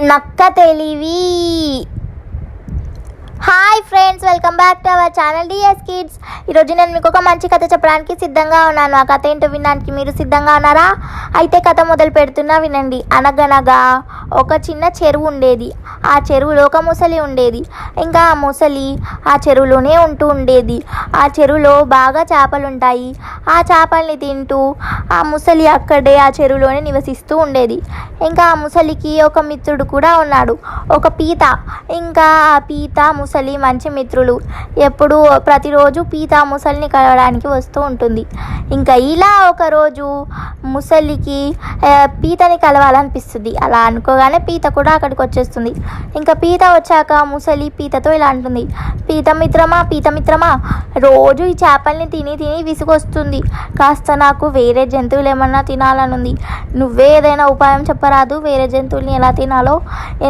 నక్క తెలివి. Hi friends welcome back to our channel DS kids ఈరోజు నేను మీకు ఒక మంచి కథ చెప్పడానికి సిద్ధంగా ఉన్నాను. ఆ కథ ఏంటో వినడానికి మీరు సిద్ధంగా ఉన్నారా? అయితే కథ మొదలు పెడుతున్నా వినండి. అనగనగా ఒక చిన్న చెరువు ఉండేది. ఆ చెరువులో ఒక ముసలి ఉండేది. ఇంకా ఆ ముసలి ఆ చెరువులోనే ఉంటూ ఉండేది. ఆ చెరువులో బాగా చేపలు ఉంటాయి. ఆ చేపల్ని తింటూ ఆ ముసలి అక్కడే ఆ చెరువులోనే నివసిస్తూ ఉండేది. ఇంకా ఆ ముసలికి ఒక మిత్రుడు కూడా ఉన్నాడు. ఒక పీత. ఇంకా ఆ పీత ముసలి మంచి మిత్రులు. ఎప్పుడు ప్రతిరోజు పీత ముసలిని కలవడానికి వస్తూ ఉంటుంది. ఇంకా ఇలా ఒకరోజు ముసలికి పీతని కలవాలనిపిస్తుంది. అలా అనుకోగానే పీత కూడా అక్కడికి వచ్చేస్తుంది. ఇంకా పీత వచ్చాక ముసలి పీతతో ఇలా అంటుంది. పీత మిత్రమా పీత మిత్రమా రోజు ఈ చేపల్ని తిని తిని విసుగొస్తుంది. కాస్త నాకు వేరే జంతువులు ఏమన్నా తినాలనుంది. నువ్వే ఏదైనా ఉపాయం చెప్పరాదు. వేరే జంతువుల్ని ఎలా తినాలో?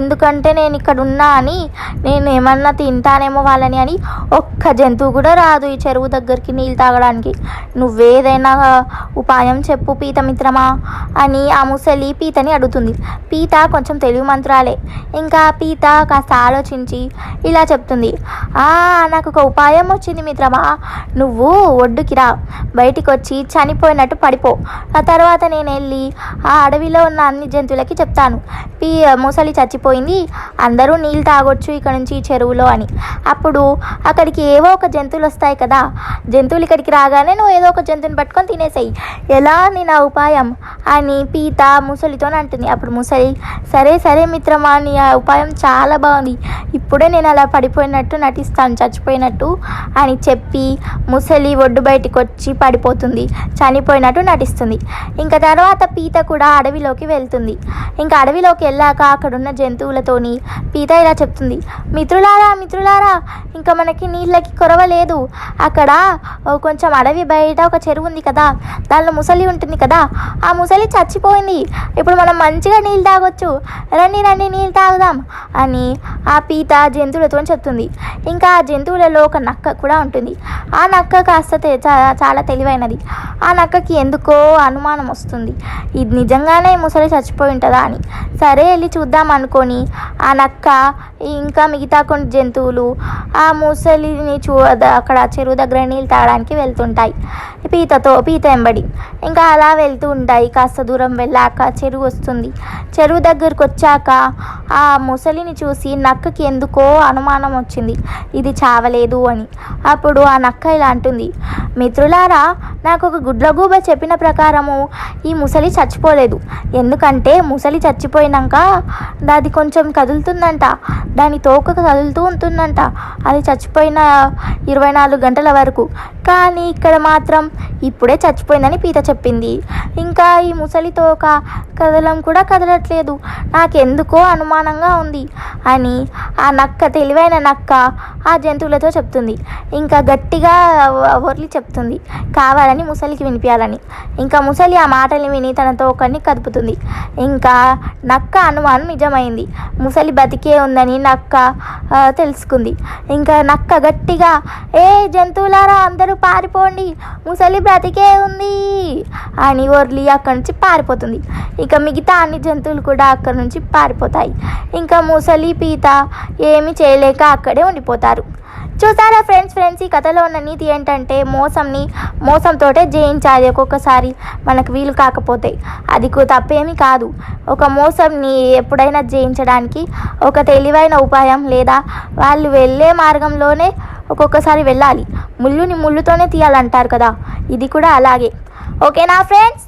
ఎందుకంటే నేను ఇక్కడ ఉన్నా అని నేను ఏమన్నా తింటానేమో వాళ్ళని అని ఒక్క జంతువు కూడా రాదు ఈ చెరువు దగ్గరికి నీళ్ళు తాగడానికి. నువ్వేదైనా ఉపాయం చెప్పు పీత మిత్రమా అని ఆ ముసలి పీతని అడుగుతుంది. పీత కొంచెం తెలివి మంత్రాలే. ఇంకా పీత కాస్త ఆలోచించి ఇలా చెప్తుంది. నాకు ఒక ఉపాయం వచ్చింది మిత్రమా. నువ్వు ఒడ్డుకి రా. బయటికి వచ్చి చనిపోయినట్టు పడిపో. ఆ తర్వాత నేను వెళ్ళి ఆ అడవిలో ఉన్న అన్ని జంతువులకి చెప్తాను. పీ ముసలి చచ్చిపోయింది. అందరూ నీళ్ళు తాగొచ్చు ఇక్కడ నుంచి చెరువులో అని. అప్పుడు అక్కడికి ఏవో ఒక జంతువులు వస్తాయి కదా జంతువులు ఇక్కడికి రాగానే నువ్వు ఏదో ఒక జంతువుని పట్టుకొని తినేసేయి. ఎలా నీ నా ఉపాయం? అని పీత ముసలితో అంటుంది. అప్పుడు ముసలి సరే సరే మిత్రమా నీ ఆ ఉపాయం చాలా బాగుంది. ఇప్పుడే నేను అలా పడిపోయినట్టు నటిస్తాను చచ్చిపోయినట్టు అని చెప్పి ముసలి ఒడ్డు బయటకు వచ్చి పడిపోతుంది చనిపోయినట్టు నటిస్తుంది. ఇంకా తర్వాత పీత కూడా అడవిలోకి వెళ్తుంది. ఇంకా అడవిలోకి వెళ్ళాక అక్కడున్న జంతువులతోని పీత ఇలా చెప్తుంది మిత్రులారా మిత్రులారా ఇంకా మనకి నీళ్ళకి కొరవ లేదు. అక్కడ కొంచెం అడవి బయట ఒక చెరువు ఉంది కదా దానిలో ముసలి ఉంటుంది కదా ఆ ముసలి చచ్చిపోయింది. ఇప్పుడు మనం మంచిగా నీళ్ళు తాగొచ్చు. రండి రండి నీళ్ళు తాగుదాం అని ఆ పీత జంతువులతో చెప్తుంది. ఇంకా ఆ జంతువులలో ఒక నక్క కూడా ఉంటుంది. ఆ నక్క కాస్త తె- చాలా తెలివైనది. ఆ నక్కకి ఎందుకో అనుమానం వస్తుంది. ఇది నిజంగానే ముసలి చచ్చిపోయి ఉంటుందా అని. సరే వెళ్ళి చూద్దాం అనుకొని ఆ నక్క ఇంకా మిగతా కొన్ని జంతువు జంతువులు ఆ ముసలిని చూ అక్కడ చెరువు దగ్గర నీళ్ళు తాగడానికి వెళ్తుంటాయి. పీతతో పీత ఎంబడి. ఇంకా అలా వెళ్తూ ఉంటాయి. కాస్త దూరం వెళ్ళాక చెరువు వస్తుంది. చెరువు దగ్గరకు వచ్చాక ఆ ముసలిని చూసి నక్కకి ఎందుకో అనుమానం వచ్చింది. ఇది చావలేదు అని. అప్పుడు ఆ నక్క ఇలా అంటుంది. మిత్రులారా నాకు ఒక గుడ్లగూబ చెప్పిన ప్రకారము ఈ ముసలి చచ్చిపోలేదు. ఎందుకంటే ముసలి చచ్చిపోయినాక అది కొంచెం కదులుతుందంట. దాని తోక కదులుతూ ఉంటుందంట. అది చచ్చిపోయిన ఇరవై నాలుగు గంటల వరకు. కానీ ఇక్కడ మాత్రం ఇప్పుడే చచ్చిపోయిందని పీత చెప్పింది. ఇంకా ఈ ముసలి తోక కదలం కూడా కదలట్లేదు. నాకెందుకో అనుమానంగా ఉంది అని ఆ నక్క తెలివైన నక్క ఆ జంతువులతో చెప్తుంది. ఇంకా గట్టిగా ఒర్లి చెప్తుంది. కావాలని ముసలికి వినిపించాలని ఇంకా ముసలి ఆ మాటలు విని తన తోకని కదుపుతుంది. ఇంకా నక్క అనుమానం నిజమైంది. ముసలి బతికే ఉందని నక్క తెలుసుకుంది. ఇంకా నక్క గట్టిగా ఏ జంతువులారా అందరూ పారిపోండి. ముసలి బ్రతికే ఉంది. అని ఒర్లి అక్కడి నుంచి పారిపోతుంది. ఇంకా మిగతా అన్ని జంతువులు కూడా అక్కడి నుంచి పారిపోతాయి. ఇంకా ముసలి పీత ఏమీ చేయలేక అక్కడే ఉండిపోతారు. చూసారా ఫ్రెండ్స్ ఫ్రెండ్స్ ఈ కథలో ఉన్న నీతి ఏంటంటే మోసంని మోసంతోటే జయించాలి ఒక్కొక్కసారి. మనకు వీలు కాకపోతే అది తప్పేమీ కాదు. ఒక మోసంని ఎప్పుడైనా జయించడానికి ఒక తెలివైన ఉపాయం లేదా వాళ్ళు వెళ్ళే మార్గంలోనే ఒక్కొక్కసారి వెళ్ళాలి. ముళ్ళుని ముళ్ళుతోనే తీయాలంటారు కదా ఇది కూడా అలాగే. ఓకేనా ఫ్రెండ్స్?